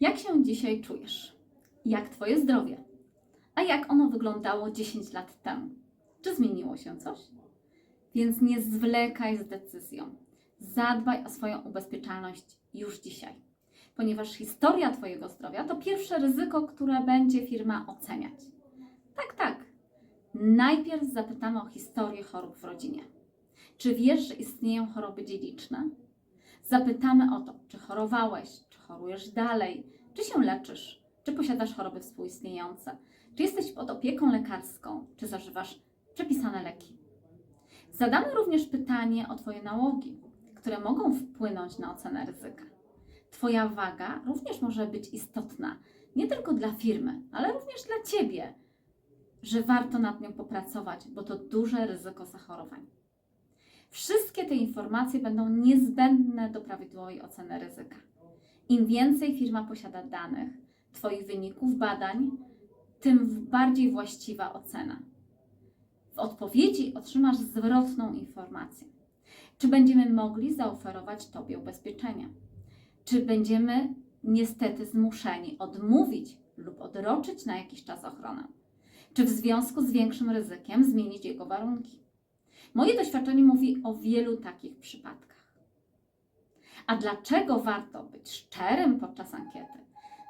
Jak się dzisiaj czujesz? Jak Twoje zdrowie? A jak ono wyglądało 10 lat temu? Czy zmieniło się coś? Więc nie zwlekaj z decyzją. Zadbaj o swoją ubezpieczalność już dzisiaj, ponieważ historia Twojego zdrowia to pierwsze ryzyko, które będzie firma oceniać. Tak, tak. Najpierw zapytamy o historię chorób w rodzinie. Czy wiesz, że istnieją choroby dziedziczne? Zapytamy o to, czy chorowałeś, chorujesz dalej, czy się leczysz, czy posiadasz choroby współistniejące, czy jesteś pod opieką lekarską, czy zażywasz przepisane leki. Zadamy również pytanie o Twoje nałogi, które mogą wpłynąć na ocenę ryzyka. Twoja waga również może być istotna, nie tylko dla firmy, ale również dla Ciebie, że warto nad nią popracować, bo to duże ryzyko zachorowań. Wszystkie te informacje będą niezbędne do prawidłowej oceny ryzyka. Im więcej firma posiada danych, Twoich wyników badań, tym bardziej właściwa ocena. W odpowiedzi otrzymasz zwrotną informację. Czy będziemy mogli zaoferować Tobie ubezpieczenia? Czy będziemy niestety zmuszeni odmówić lub odroczyć na jakiś czas ochronę? Czy w związku z większym ryzykiem zmienić jego warunki? Moje doświadczenie mówi o wielu takich przypadkach. A dlaczego warto być szczerym podczas ankiety?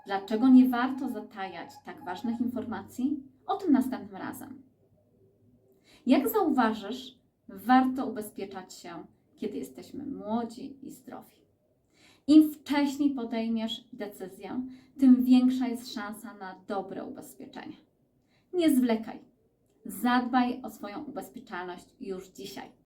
Dlaczego nie warto zatajać tak ważnych informacji? O tym następnym razem. Jak zauważysz, warto ubezpieczać się, kiedy jesteśmy młodzi i zdrowi. Im wcześniej podejmiesz decyzję, tym większa jest szansa na dobre ubezpieczenie. Nie zwlekaj. Zadbaj o swoją ubezpieczalność już dzisiaj.